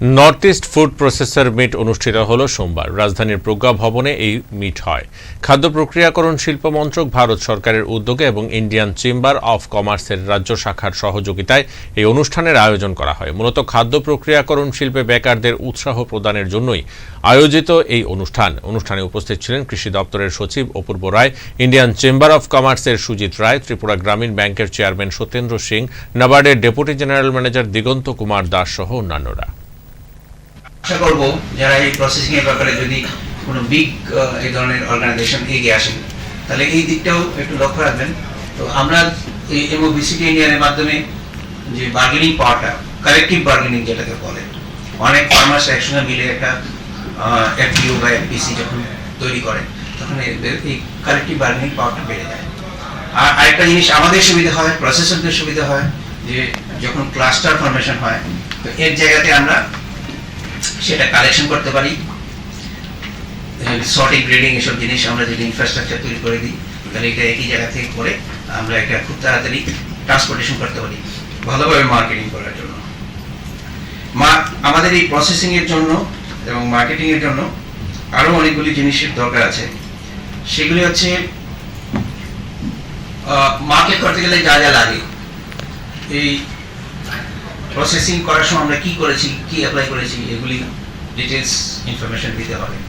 North east food processor meet অনুষ্ঠিত হলো সোমবার। রাজধানীর প্রজ্ঞা ভবনে এই মিট হয়। খাদ্য প্রক্রিয়াকরণ শিল্প মন্ত্রক ভারত সরকারের উদ্যোগে এবং ইন্ডিয়ান চেম্বার অফ কমার্সের রাজ্য শাখার সহযোগিতায় এই অনুষ্ঠানের আয়োজন করা হয়। মূলত খাদ্য প্রক্রিয়াকরণ শিল্পে বেকারদের উৎসাহ প্রদানের জন্যই আয়োজিত এই অনুষ্ঠান। অনুষ্ঠানে উপস্থিত ছিলেন কৃষি দপ্তরের সচিব Apurba Roy, Indian chamber of কমার্সের সুজিত রায়, ত্রিপুরা গ্রামীণ ব্যাংকের chairman Satyendra Singh, নাবার্ডের deputy general manager Diganta Kumar Das সহ অন্যান্যরা। আশা করব যারা এই প্রসেসিং এর ব্যাপারে যদি কোনো বিগ এই ধরনের অর্গানাইজেশন এগিয়ে আসেন তাহলে এই দিকটাও একটু লক্ষ্য রাখবেন। তো আমরা এই এমওবিসিটি ইন্ডিয়ানের মাধ্যমে যে বার্গেনিং পাওয়ারটা কালেকটিভ বার্গেনিং যেটাকে বলে, অনেক ফার্মার্স একসঙ্গে মিলে একটা এফপিও বা এফপিসি যখন তৈরি করে, তখন এই কালেকটিভ বার্গেনিং পাওয়ারটা বেড়ে যায়। আর আরেকটা জিনিস আমাদের সুবিধা হয় প্রসেসরদের সুবিধা হয়, যে যখন ক্লাস্টার ফরমেশন হয়, তো এর জায়গাতে আমরা সেটা কালেকশন করতে পারি। সর্টিং গ্রেডিং এসব জিনিস আমরা যদি ইনফ্রাস্ট্রাকচার তৈরি করে দিই তাহলে এটা একই জায়গা থেকে করে আমরা এটা খুব তাড়াতাড়ি ট্রান্সপোর্টেশন করতে পারি। ভালোভাবে মার্কেটিং করার জন্য। আমাদের এই প্রসেসিং এর জন্য এবং মার্কেটিং এর জন্য আরও অনেকগুলি জিনিসের দরকার আছে। সেগুলি হচ্ছে মার্কেট করতে গেলে যা যা লাগে। এই প্রসেসিং করার সময় আমরা কি করেছি কি অ্যাপ্লাই করেছি এগুলি ডিটেলস ইনফরমেশন দিতে হবে।